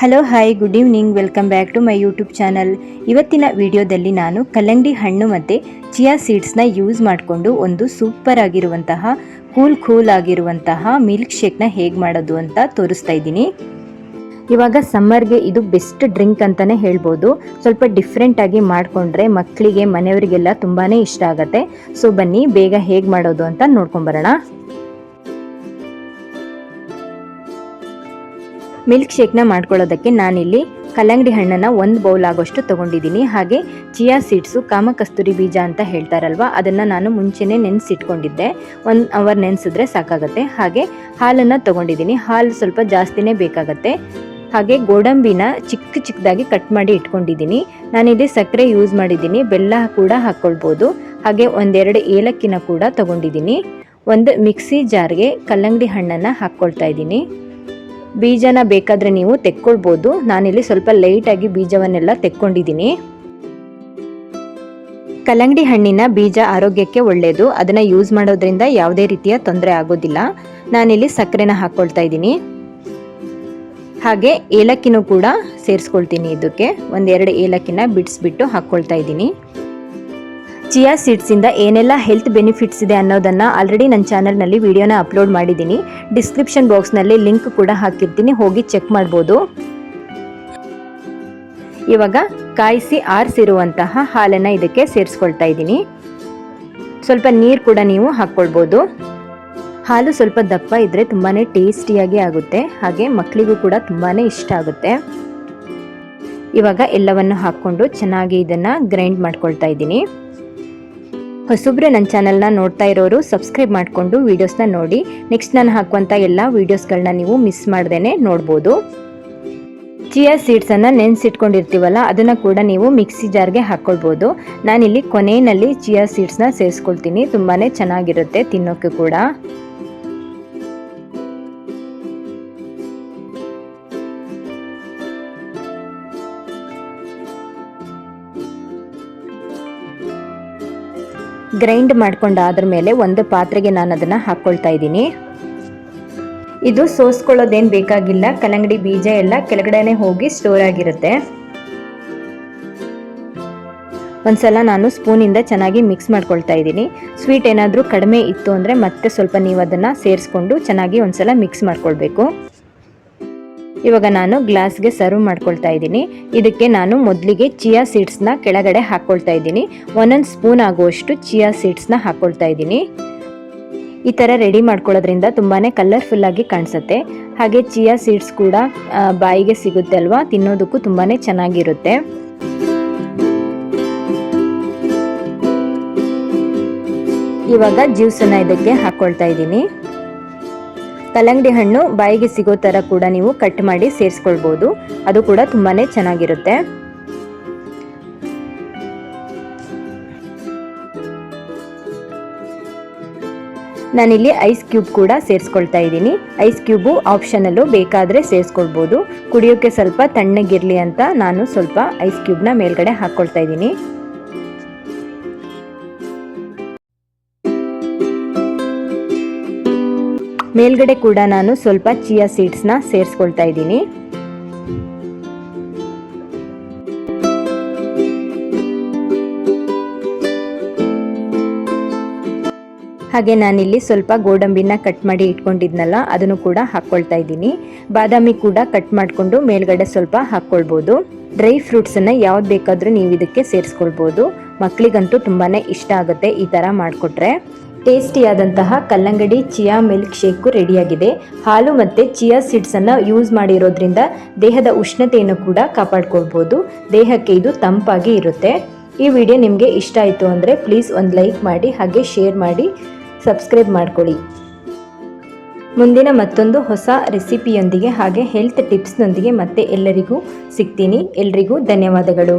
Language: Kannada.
Hello hi good evening welcome back to my YouTube channel ಇವತ್ತಿನ ವಿಡಿಯೋದಲ್ಲಿ ನಾನು ಕಲ್ಲಂಗಡಿ ಹಣ್ಣು ಮತ್ತು ಚಿಯಾ ಸೀಡ್ಸ್ನ ಯೂಸ್ ಮಾಡಿಕೊಂಡು ಒಂದು ಸೂಪರ್ ಆಗಿರುವಂತಹ ಕೂಲ್ ಕೂಲ್ ಆಗಿರುವಂತಹ ಮಿಲ್ಕ್ ಶೇಕ್ನ ಹೇಗೆ ಮಾಡೋದು ಅಂತ ತೋರಿಸ್ತಾ ಇದ್ದೀನಿ. ಇವಾಗ ಸಮ್ಮರ್ಗೆ ಇದು ಬೆಸ್ಟ್ ಡ್ರಿಂಕ್ ಅಂತಲೇ ಹೇಳ್ಬೋದು. ಸ್ವಲ್ಪ ಡಿಫ್ರೆಂಟಾಗಿ ಮಾಡಿಕೊಂಡ್ರೆ ಮಕ್ಕಳಿಗೆ ಮನೆಯವರಿಗೆಲ್ಲ ತುಂಬಾ ಇಷ್ಟ ಆಗುತ್ತೆ. ಸೊ ಬನ್ನಿ, ಬೇಗ ಹೇಗೆ ಮಾಡೋದು ಅಂತ ನೋಡ್ಕೊಂಬರೋಣ ಮಿಲ್ಕ್ ಶೇಕ್ನ ಮಾಡ್ಕೊಳ್ಳೋದಕ್ಕೆ ನಾನಿಲ್ಲಿ ಕಲ್ಲಂಗಡಿ ಹಣ್ಣನ್ನು ಒಂದು ಬೌಲ್ ಆಗೋಷ್ಟು ತೊಗೊಂಡಿದ್ದೀನಿ. ಹಾಗೆ ಚಿಯಾ ಸೀಡ್ಸು, ಕಾಮಕಸ್ತೂರಿ ಬೀಜ ಅಂತ ಹೇಳ್ತಾರಲ್ವ, ಅದನ್ನು ನಾನು ಮುಂಚೆನೆ ನೆನೆಸಿಟ್ಕೊಂಡಿದ್ದೆ. ಒಂದು ಅವರ್ ನೆನೆಸಿದ್ರೆ ಸಾಕಾಗುತ್ತೆ. ಹಾಗೆ ಹಾಲನ್ನು ತೊಗೊಂಡಿದ್ದೀನಿ. ಹಾಲು ಸ್ವಲ್ಪ ಜಾಸ್ತಿನೇ ಬೇಕಾಗತ್ತೆ. ಹಾಗೆ ಗೋಡಂಬಿನ ಚಿಕ್ಕ ಚಿಕ್ಕದಾಗಿ ಕಟ್ ಮಾಡಿ ಇಟ್ಕೊಂಡಿದ್ದೀನಿ. ನಾನಿಲ್ಲಿ ಸಕ್ಕರೆ ಯೂಸ್ ಮಾಡಿದ್ದೀನಿ. ಬೆಲ್ಲ ಕೂಡ ಹಾಕ್ಕೊಳ್ಬೋದು. ಹಾಗೆ ಒಂದೆರಡು ಏಲಕ್ಕಿನ ಕೂಡ ತೊಗೊಂಡಿದ್ದೀನಿ. ಒಂದು ಮಿಕ್ಸಿ ಜಾರ್ಗೆ ಕಲ್ಲಂಗಡಿ ಹಣ್ಣನ್ನು ಹಾಕ್ಕೊಳ್ತಾ ಇದ್ದೀನಿ. ಬೀಜನ ಬೇಕಾದರೆ ನೀವು ತೆಕ್ಕೊಳ್ಬೋದು. ನಾನಿಲ್ಲಿ ಸ್ವಲ್ಪ ಲೈಟಾಗಿ ಬೀಜವನ್ನೆಲ್ಲ ತೆಕ್ಕೊಂಡಿದ್ದೀನಿ. ಕಲ್ಲಂಗಡಿ ಹಣ್ಣಿನ ಬೀಜ ಆರೋಗ್ಯಕ್ಕೆ ಒಳ್ಳೆಯದು ಅದನ್ನು ಯೂಸ್ ಮಾಡೋದ್ರಿಂದ ಯಾವುದೇ ರೀತಿಯ ತೊಂದರೆ ಆಗೋದಿಲ್ಲ. ನಾನಿಲ್ಲಿ ಸಕ್ಕರೆನ ಹಾಕ್ಕೊಳ್ತಾ ಇದ್ದೀನಿ. ಹಾಗೆ ಏಲಕ್ಕಿನೂ ಕೂಡ ಸೇರಿಸ್ಕೊಳ್ತೀನಿ ಇದಕ್ಕೆ. ಒಂದೆರಡು ಏಲಕ್ಕಿನ ಬಿಡಿಸ್ಬಿಟ್ಟು ಹಾಕ್ಕೊಳ್ತಾ ಇದ್ದೀನಿ. ಚಿಯಾ ಸೀಡ್ಸಿಂದ ಏನೆಲ್ಲ ಹೆಲ್ತ್ ಬೆನಿಫಿಟ್ಸ್ ಇದೆ ಅನ್ನೋದನ್ನು ಆಲ್ರೆಡಿ ನನ್ನ ಚಾನಲ್ನಲ್ಲಿ ವಿಡಿಯೋನ ಅಪ್ಲೋಡ್ ಮಾಡಿದ್ದೀನಿ. ಡಿಸ್ಕ್ರಿಪ್ಷನ್ ಬಾಕ್ಸ್ನಲ್ಲಿ ಲಿಂಕ್ ಕೂಡ ಹಾಕಿರ್ತೀನಿ, ಹೋಗಿ ಚೆಕ್ ಮಾಡ್ಬೋದು. ಇವಾಗ ಕಾಯಿಸಿ ಆರಿಸಿರುವಂತಹ ಹಾಲನ್ನು ಇದಕ್ಕೆ ಸೇರಿಸ್ಕೊಳ್ತಾ ಇದ್ದೀನಿ. ಸ್ವಲ್ಪ ನೀರು ಕೂಡ ನೀವು ಹಾಕ್ಕೊಳ್ಬೋದು. ಹಾಲು ಸ್ವಲ್ಪ ದಪ್ಪ ಇದ್ದರೆ ತುಂಬಾ ಟೇಸ್ಟಿಯಾಗಿ ಆಗುತ್ತೆ, ಹಾಗೆ ಮಕ್ಕಳಿಗೂ ಕೂಡ ತುಂಬಾ ಇಷ್ಟ ಆಗುತ್ತೆ. ಇವಾಗ ಎಲ್ಲವನ್ನು ಹಾಕ್ಕೊಂಡು ಚೆನ್ನಾಗಿ ಇದನ್ನು ಗ್ರೈಂಡ್ ಮಾಡ್ಕೊಳ್ತಾ ಇದ್ದೀನಿ. ಹೊಸಬ್ರು ನನ್ನ ಚಾನಲ್ನ ನೋಡ್ತಾ ಇರೋರು ಸಬ್ಸ್ಕ್ರೈಬ್ ಮಾಡಿಕೊಂಡು ವೀಡಿಯೋಸ್ನ ನೋಡಿ. ನೆಕ್ಸ್ಟ್ ನಾನು ಹಾಕುವಂಥ ಎಲ್ಲ ವೀಡಿಯೋಸ್ಗಳನ್ನ ನೀವು ಮಿಸ್ ಮಾಡ್ದೇ ನೋಡ್ಬೋದು. ಚಿಯಾ ಸೀಡ್ಸನ್ನು ನೆನೆಸಿಟ್ಕೊಂಡಿರ್ತೀವಲ್ಲ, ಅದನ್ನು ಕೂಡ ನೀವು ಮಿಕ್ಸಿ ಜಾರ್ಗೆ ಹಾಕ್ಕೊಳ್ಬೋದು ನಾನಿಲ್ಲಿ ಕೊನೆಯಲ್ಲಿ ಚಿಯಾ ಸೀಡ್ಸ್ನ ಸೇರಿಸ್ಕೊಳ್ತೀನಿ ತುಂಬಾ ಚೆನ್ನಾಗಿರುತ್ತೆ ತಿನ್ನೋಕ್ಕೆ ಕೂಡ. ಗ್ರೈಂಡ್ ಮಾಡ್ಕೊಂಡಾದ್ರ ಮೇಲೆ ಒಂದು ಪಾತ್ರೆಗೆ ನಾನು ಅದನ್ನು ಹಾಕ್ಕೊಳ್ತಾ ಇದ್ದೀನಿ. ಇದು ಸೋಸ್ಕೊಳ್ಳೋದೇನು ಬೇಕಾಗಿಲ್ಲ, ಕಲ್ಲಂಗಡಿ ಬೀಜ ಎಲ್ಲ ಕೆಳಗಡೆನೆ ಹೋಗಿ ಸ್ಟೋರ್ ಆಗಿರುತ್ತೆ. ಒಂದ್ಸಲ ನಾನು ಸ್ಪೂನಿಂದ ಚೆನ್ನಾಗಿ ಮಿಕ್ಸ್ ಮಾಡ್ಕೊಳ್ತಾ ಇದ್ದೀನಿ. ಸ್ವೀಟ್ ಏನಾದರೂ ಕಡಿಮೆ ಇತ್ತು ಅಂದರೆ ಮತ್ತೆ ಸ್ವಲ್ಪ ನೀವು ಅದನ್ನು ಸೇರಿಸ್ಕೊಂಡು ಚೆನ್ನಾಗಿ ಒಂದ್ಸಲ ಮಿಕ್ಸ್ ಮಾಡ್ಕೊಳ್ಬೇಕು. ಇವಾಗ ನಾನು ಗ್ಲಾಸ್ಗೆ ಸರ್ವ್ ಮಾಡ್ಕೊಳ್ತಾ ಇದ್ದೀನಿ. ಇದಕ್ಕೆ ನಾನು ಮೊದಲಿಗೆ ಚಿಯಾ ಸೀಡ್ಸ್ನ ಕೆಳಗಡೆ ಹಾಕ್ಕೊಳ್ತಾ ಇದ್ದೀನಿ. ಒಂದೊಂದು ಸ್ಪೂನ್ ಆಗುವಷ್ಟು ಚಿಯಾ ಸೀಡ್ಸ್ನ ಹಾಕ್ಕೊಳ್ತಾ ಇದ್ದೀನಿ. ಈ ಥರ ರೆಡಿ ಮಾಡ್ಕೊಳ್ಳೋದ್ರಿಂದ ತುಂಬಾ ಕಲರ್ಫುಲ್ಲಾಗಿ ಕಾಣಿಸುತ್ತೆ. ಹಾಗೆ ಚಿಯಾ ಸೀಡ್ಸ್ ಕೂಡ ಬಾಯಿಗೆ ಸಿಗುತ್ತೆ ಅಲ್ವಾ? ತಿನ್ನೋದಕ್ಕೂ ತುಂಬಾ ಚೆನ್ನಾಗಿರುತ್ತೆ. ಇವಾಗ ಜ್ಯೂಸನ್ನು ಇದಕ್ಕೆ ಹಾಕ್ಕೊಳ್ತಾ ಇದ್ದೀನಿ. ಕಲ್ಲಂಗಡಿ ಹಣ್ಣು ಬಾಯಿಗೆ ಸಿಗೋ ಥರ ಕೂಡ ನೀವು ಕಟ್ ಮಾಡಿ ಸೇರಿಸ್ಕೊಳ್ಬೋದು. ಅದು ಕೂಡ ತುಂಬಾ ಚೆನ್ನಾಗಿರುತ್ತೆ. ನಾನಿಲ್ಲಿ ಐಸ್ ಕ್ಯೂಬ್ ಕೂಡ ಸೇರಿಸ್ಕೊಳ್ತಾ ಇದ್ದೀನಿ. ಐಸ್ ಕ್ಯೂಬು ಆಪ್ಷನಲ್ಲೂ ಬೇಕಾದರೆ ಸೇರಿಸ್ಕೊಳ್ಬೋದು. ಕುಡಿಯೋಕ್ಕೆ ಸ್ವಲ್ಪ ತಣ್ಣಗಿರಲಿ ಅಂತ ನಾನು ಸ್ವಲ್ಪ ಐಸ್ ಕ್ಯೂಬ್ನ ಮೇಲ್ಗಡೆ ಹಾಕ್ಕೊಳ್ತಾ ಇದ್ದೀನಿ. ಮೇಲ್ಗಡೆ ಕೂಡ ನಾನು ಸ್ವಲ್ಪ ಚಿಯಾ ಸೀಡ್ಸ್ನ ಸೇರಿಸ್ಕೊಳ್ತಾ ಇದ್ದೀನಿ. ಹಾಗೆ ನಾನಿಲ್ಲಿ ಸ್ವಲ್ಪ ಗೋಡಂಬಿನ ಕಟ್ ಮಾಡಿ ಇಟ್ಕೊಂಡಿದ್ನಲ್ಲ, ಅದನ್ನು ಕೂಡ ಹಾಕ್ಕೊಳ್ತಾ ಇದ್ದೀನಿ. ಬಾದಾಮಿ ಕೂಡ ಕಟ್ ಮಾಡಿಕೊಂಡು ಮೇಲ್ಗಡೆ ಸ್ವಲ್ಪ ಹಾಕ್ಕೊಳ್ಬೋದು. ಡ್ರೈ ಫ್ರೂಟ್ಸನ್ನು ಯಾವ್ದು ಬೇಕಾದರೂ ನೀವು ಇದಕ್ಕೆ ಸೇರಿಸ್ಕೊಳ್ಬೋದು. ಮಕ್ಕಳಿಗಂತೂ ತುಂಬಾ ಇಷ್ಟ ಆಗುತ್ತೆ ಈ ಥರ ಮಾಡಿಕೊಟ್ರೆ. ಟೇಸ್ಟಿಯಾದಂತಹ ಕಲ್ಲಂಗಡಿ ಚಿಯಾ ಮಿಲ್ಕ್ ಶೇಕು ರೆಡಿಯಾಗಿದೆ. ಹಾಲು ಮತ್ತು ಚಿಯಾ ಸೀಡ್ಸನ್ನು ಯೂಸ್ ಮಾಡಿರೋದ್ರಿಂದ ದೇಹದ ಉಷ್ಣತೆಯನ್ನು ಕೂಡ ಕಾಪಾಡ್ಕೊಳ್ಬೋದು. ದೇಹಕ್ಕೆ ಇದು ತಂಪಾಗಿ ಇರುತ್ತೆ. ಈ ವಿಡಿಯೋ ನಿಮಗೆ ಇಷ್ಟ ಆಯಿತು ಅಂದರೆ ಪ್ಲೀಸ್ ಒಂದು ಲೈಕ್ ಮಾಡಿ, ಹಾಗೆ ಶೇರ್ ಮಾಡಿ, ಸಬ್ಸ್ಕ್ರೈಬ್ ಮಾಡ್ಕೊಳ್ಳಿ. ಮುಂದಿನ ಮತ್ತೊಂದು ಹೊಸ ರೆಸಿಪಿಯೊಂದಿಗೆ ಹಾಗೆ ಹೆಲ್ತ್ ಟಿಪ್ಸ್ನೊಂದಿಗೆ ಮತ್ತೆ ಎಲ್ಲರಿಗೂ ಸಿಗ್ತೀನಿ. ಎಲ್ರಿಗೂ ಧನ್ಯವಾದಗಳು.